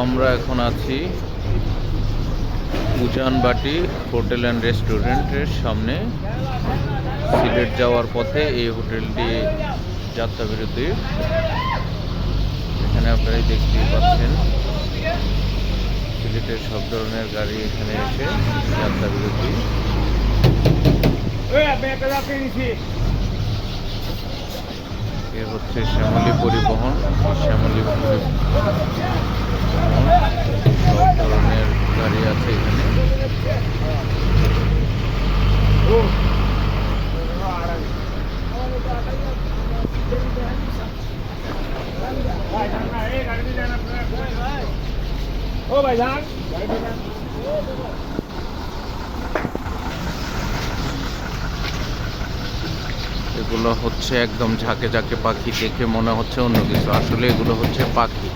আমরা এখন আছি উজানবাটি হোটেল অ্যান্ড রেস্টুরেন্টের সামনে। সিলেট যাওয়ার পথে এই হোটেলটি যাত্রা বিরতি। এখানে আপনারা দেখতেই পাচ্ছেন সিলেটের সব ধরনের গাড়ি এখানে এসে যাত্রা বিরতি। এ হচ্ছে শ্যামলী পরিবহন। শ্যামলী পরিবহন সব ধরনের গাড়ি আছে এখানে এগুলো হচ্ছে একদম ঝাঁকে ঝাঁকে পাখি দেখে মনে হচ্ছে অন্য কিছু। আসলে এগুলো হচ্ছে পাখি।